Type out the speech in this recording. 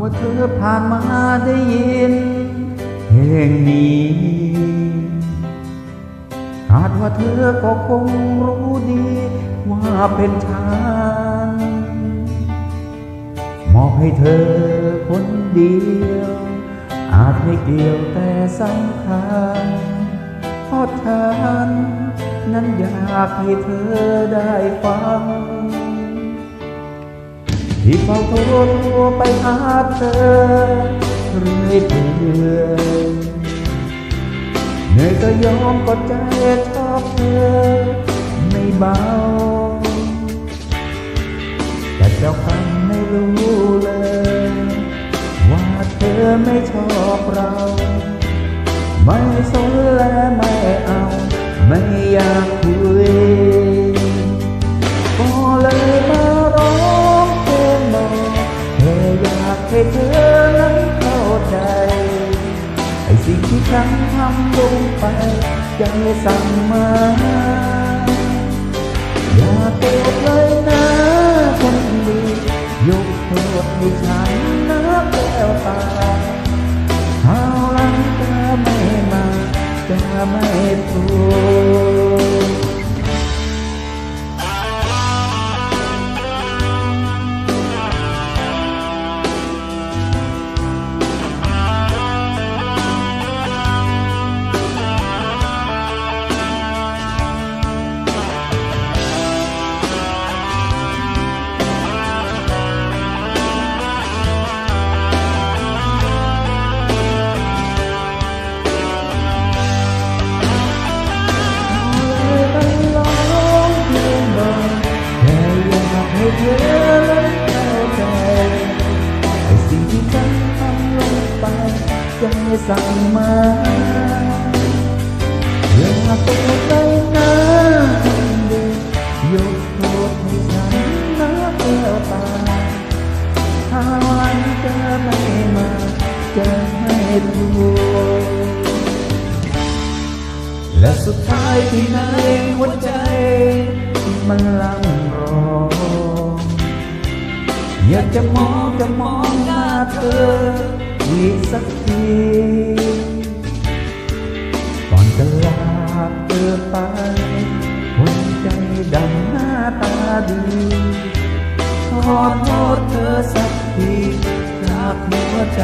ว่าเธอผ่านมาได้ยินเพลงนี้คาดว่าเธอก็คงรู้ดี ว่าเป็นฉันมอบให้เธอคนเดียว อาจไม่เกี่ยวแต่สำคัญเพราะฉันนั้นอยากให้เธอได้ฟัง ที่เฝ้าโทรโทรไปหาเธอเรื่อยเปื่อยเหนื่อยก็ยอมก็ใจชอบเธอไม่เบา แต่เจ้าคำไม่รู้เลย ว่าเธอไม่ชอบเรา ไม่สนและไม่เอา ไม่อยากคุย ให้เธอนั้นเข้าใจไอ้สิ่งที่ฉันทำลงไปใจสั่งมาอย่าโกรธเลยนะคนดียกโทษให้ฉันนะแก้วตาคราลังจะไม่มาจะไม่พูด ใจสั่งมาอย่าโกรธเลยนะคนดียกโทษให้ฉันนะแก้วตาถ้าวันจะไม่มาจะไม่พูดและสุดท้ายที่ไหนหัวใจ มันลังรอ อยากจะมองจะมองหน้าเธอ อีสักทีก่อนจะลาเธอไปหัวใจดำหน้าตาดีขอโทษเธอสักทีจากหัวใจ